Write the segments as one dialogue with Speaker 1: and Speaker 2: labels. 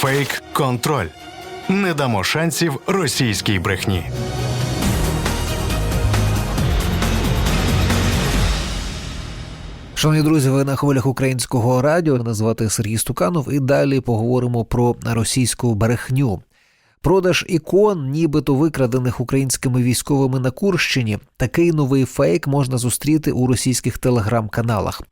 Speaker 1: Фейк контроль. Не дамо шансів російській брехні.
Speaker 2: Шановні друзі, ви на хвилях українського радіо. Мене звати Сергій Стуканов, і далі поговоримо про російську брехню. Продаж ікон, нібито викрадених українськими військовими на Курщині. Такий новий фейк можна зустріти у російських телеграм-каналах.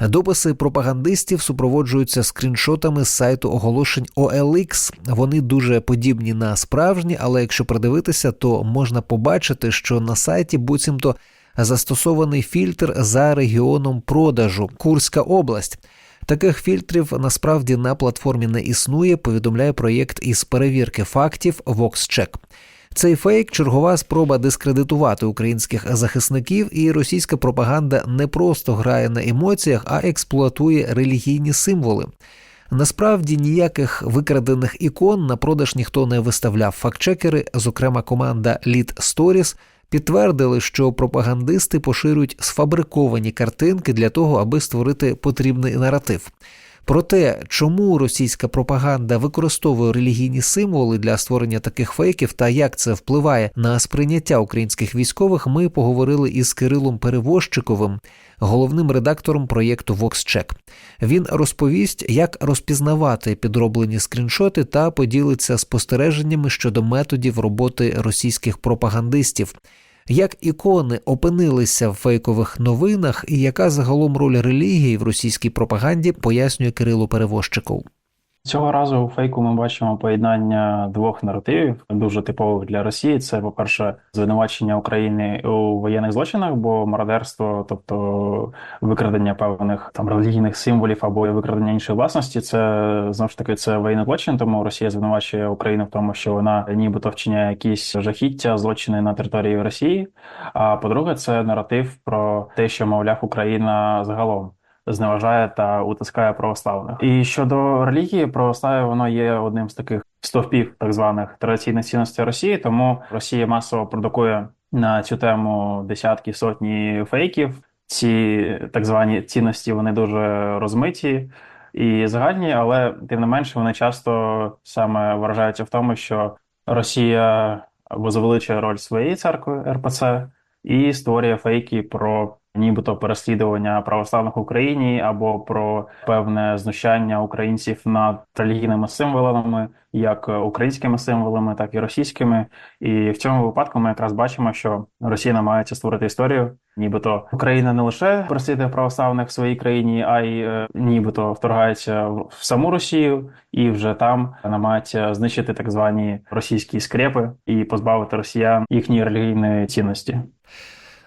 Speaker 2: Дописи пропагандистів супроводжуються скріншотами з сайту оголошень OLX. Вони дуже подібні на справжні, але якщо придивитися, то можна побачити, що на сайті буцімто застосований фільтр за регіоном продажу Курська область. Таких фільтрів насправді на платформі не існує. Повідомляє проєкт із перевірки фактів VoxCheck. Цей фейк чергова спроба дискредитувати українських захисників, і російська пропаганда не просто грає на емоціях, а експлуатує релігійні символи. Насправді ніяких викрадених ікон на продаж ніхто не виставляв. Фактчекери, зокрема команда Lead Stories, підтвердили, що пропагандисти поширюють сфабриковані картинки для того, аби створити потрібний наратив. Про те, чому російська пропаганда використовує релігійні символи для створення таких фейків та як це впливає на сприйняття українських військових, ми поговорили із Кирилом Перевозчиковим, головним редактором проєкту VoxCheck. Він розповість, як розпізнавати підроблені скріншоти та поділиться спостереженнями щодо методів роботи російських пропагандистів. Як ікони опинилися в фейкових новинах, і яка загалом роль релігії в російській пропаганді пояснює Кирило Перевозчиков.
Speaker 3: Цього разу у фейку ми бачимо поєднання двох наративів, дуже типових для Росії. Це, по-перше, звинувачення України у воєнних злочинах, бо мародерство, тобто викрадення певних там релігійних символів або викрадення іншої власності, це знову ж таки це воєнний злочин. Тому Росія звинувачує Україну в тому, що вона нібито вчиняє якісь жахіття, злочини на території Росії. А по-друге, це наратив про те, що мовляв Україна загалом зневажає та утискає православних. І щодо релігії, православ'я воно є одним з таких стовпів так званих традиційних цінностей Росії. Тому Росія масово продукує на цю тему десятки сотні фейків. Ці так звані цінності вони дуже розмиті і загальні, але тим не менше вони часто саме виражаються в тому, що Росія або завеличує роль своєї церкви РПЦ і створює фейки про нібито переслідування православних в Україні або про певне знущання українців над релігійними символами, як українськими символами, так і російськими. І в цьому випадку ми якраз бачимо, що Росія намагається створити історію, нібито Україна не лише переслідує православних в своїй країні, а й е, нібито вторгається в саму Росію і вже там намагається знищити так звані російські скрепи і позбавити росіян їхньої релігійної цінності.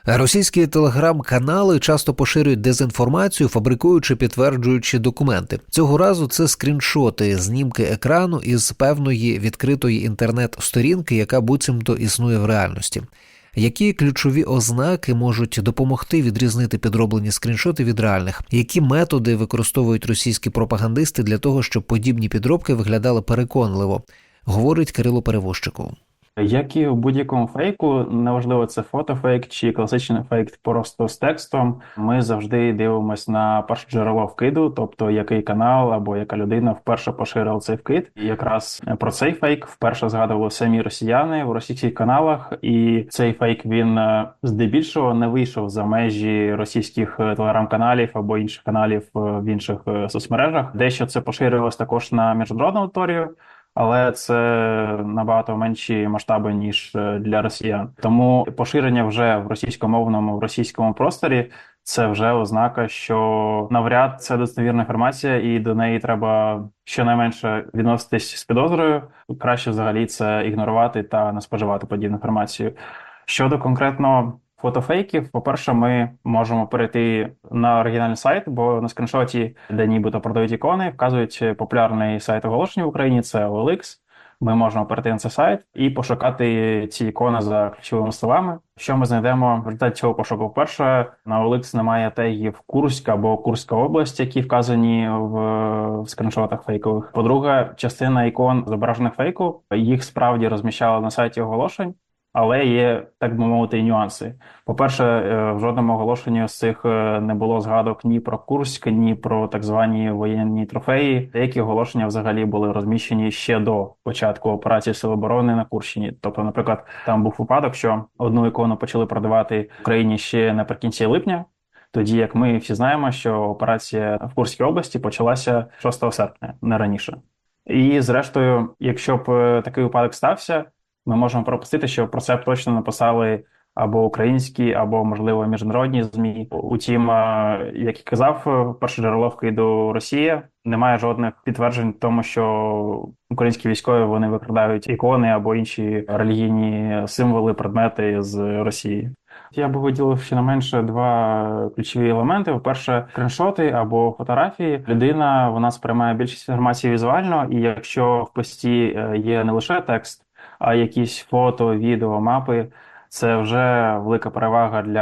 Speaker 2: Російські телеграм-канали часто поширюють дезінформацію, фабрикуючи підтверджуючи документи. Цього разу це скріншоти, знімки екрану із певної відкритої інтернет-сторінки, яка буцімто існує в реальності. Які ключові ознаки можуть допомогти відрізнити підроблені скріншоти від реальних? Які методи використовують російські пропагандисти для того, щоб подібні підробки виглядали переконливо? Говорить Кирило Перевозчиков.
Speaker 3: Як і у будь-якому фейку, неважливо це фотофейк чи класичний фейк просто з текстом. Ми завжди дивимося на перше джерело вкиду, тобто який канал або яка людина вперше поширила цей вкид. І якраз про цей фейк вперше згадували самі росіяни в російських каналах, і цей фейк він е, здебільшого не вийшов за межі російських е, телеграм-каналів або інших каналів е, в інших соцмережах. Дещо це поширювалось також на міжнародну аудиторію але це набагато менші масштаби ніж е, для росіян. Тому поширення вже в російськомовному в російському просторі. Це вже ознака, що навряд це достовірна інформація, і до неї треба щонайменше відноситись з підозрою. Краще взагалі це ігнорувати та не споживати подібну інформацію. Щодо конкретно фотофейків, по-перше, ми можемо перейти на оригінальний сайт, бо на скріншоті, де нібито продають ікони, вказують популярний сайт оголошення в Україні. Це OLX. Ми можемо перейти на цей сайт і пошукати ці ікони за ключовими словами. Що ми знайдемо в результаті цього пошуку? Перше на OLX немає тегів Курська або Курська область, які вказані в скріншотах фейкових. По-друге, частина ікон зображених фейку їх справді розміщали на сайті оголошень. Але є, так би мовити, і нюанси. По-перше, е, в жодному оголошенні з цих е, не було згадок ні про Курськ, ні про так звані воєнні трофеї. Деякі оголошення взагалі були розміщені ще до початку операції Сил оборони на Курщині. Тобто, наприклад, там був випадок, що одну ікону почали продавати в Україні ще наприкінці липня. Тоді як ми всі знаємо, що операція в Курській області почалася 6 серпня, не раніше. І зрештою, якщо б е, такий випадок стався, ми можемо пропустити, що про це точно написали або українські, або можливо міжнародні змі. Утім, е, як і казав, е, перше джерело вкиду Росія. Немає жодних підтверджень тому, що українські військові вони викрадають ікони або інші релігійні символи, предмети з Росії. Я би виділив щонайменше два ключові елементи. По-перше, скріншоти або фотографії. Людина вона сприймає більшість інформації візуально, і якщо в пості е, є не лише текст, а якісь фото, відео, мапи. Це вже велика перевага для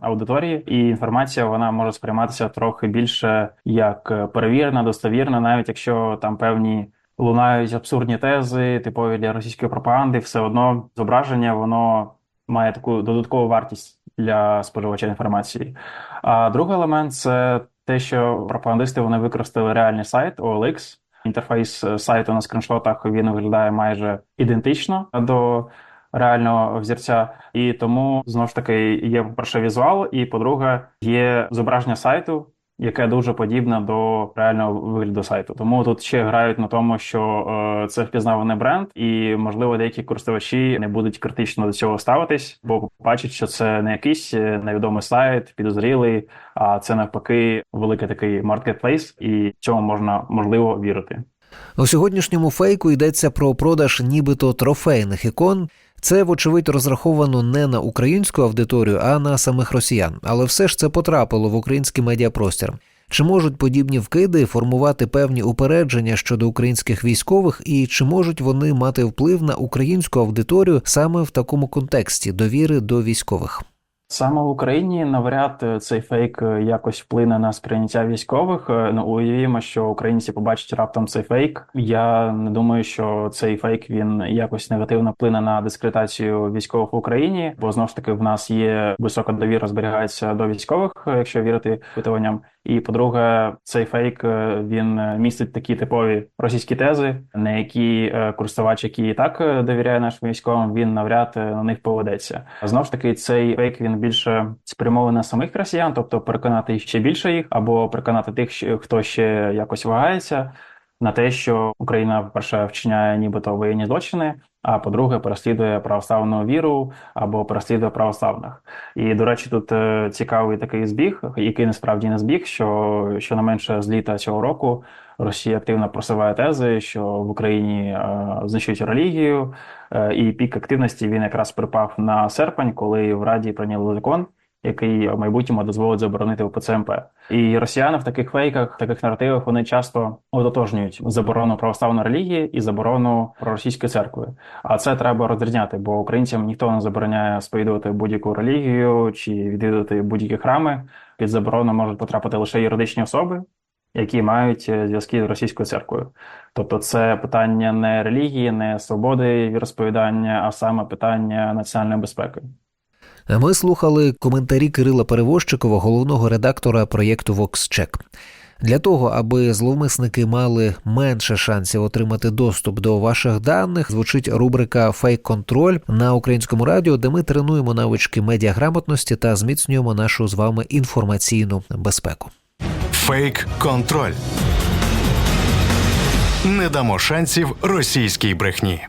Speaker 3: аудиторії, і інформація вона може сприйматися трохи більше як перевірена, достовірна, навіть якщо там певні лунають абсурдні тези, типові для російської пропаганди, все одно зображення воно має таку додаткову вартість для споживача інформації. А другий елемент це те, що пропагандисти вони використали реальний сайт OLX. Інтерфейс е, сайту на скріншотах він виглядає майже ідентично до реального взірця, і тому знову ж таки є по-перше візуал, і по-друге, є зображення сайту, яке дуже подібне до реального вигляду сайту. Тому тут ще грають на тому, що е, це впізнаваний бренд, і можливо деякі користувачі не будуть критично до цього ставитись, бо бачать, що це не якийсь е, невідомий сайт, підозрілий, а це навпаки великий такий маркетплейс, і цьому можна можливо вірити.
Speaker 2: У сьогоднішньому фейку йдеться про продаж нібито трофейних ікон. Це, вочевидь, розраховано не на українську аудиторію, а на самих росіян. Але все ж це потрапило в український медіапростір. Чи можуть подібні вкиди формувати певні упередження щодо українських військових, і чи можуть вони мати вплив на українську аудиторію саме в такому контексті довіри до військових?
Speaker 3: Саме в Україні навряд е, цей фейк е, якось вплине на сприйняття військових. Е, Ну уявімо, що українці побачать раптом цей фейк. Я не думаю, що цей фейк він якось негативно вплине на дискредитацію військових в Україні, бо знову ж таки в нас є висока довіра зберігається до військових, якщо вірити питанням. І по-друге, цей фейк він містить такі типові російські тези, на які користувач, який і так довіряє нашим військовим, він навряд на них поведеться. Знову ж таки, цей фейк він більше спрямований на самих росіян, тобто переконати ще більше їх, або переконати тих, хто ще якось вагається. На те, що Україна, по-перше, вчиняє нібито воєнні злочини, а по-друге, переслідує православну віру або переслідує православних. І до речі, тут е, цікавий такий збіг, який насправді не збіг, що щонайменше з літа цього року Росія активно просуває тези, що в Україні е, знищують релігію, е, і пік активності він якраз припав на серпень, коли в Раді прийняли закон. Який в майбутньому дозволить заборонити УПЦ МП. І росіяни в таких фейках, таких наративах вони часто ототожнюють заборону православної релігії і заборону проросійської церкви. А це треба розрізняти, бо українцям ніхто не забороняє сповідувати будь-яку релігію чи відвідувати будь-які храми. Під заборону можуть потрапити лише юридичні особи, які мають е, зв'язки з російською церквою. Тобто, це питання не релігії, не свободи віросповідання, а саме питання національної безпеки.
Speaker 2: Ми слухали коментарі Кирила Перевозчикова, головного редактора проєкту VoxCheck. Для того, аби зловмисники мали менше шансів отримати доступ до ваших даних, звучить рубрика Фейк-контроль на українському радіо, де ми тренуємо навички медіаграмотності та зміцнюємо нашу з вами інформаційну безпеку.
Speaker 1: Фейк-контроль. Не дамо шансів російській брехні.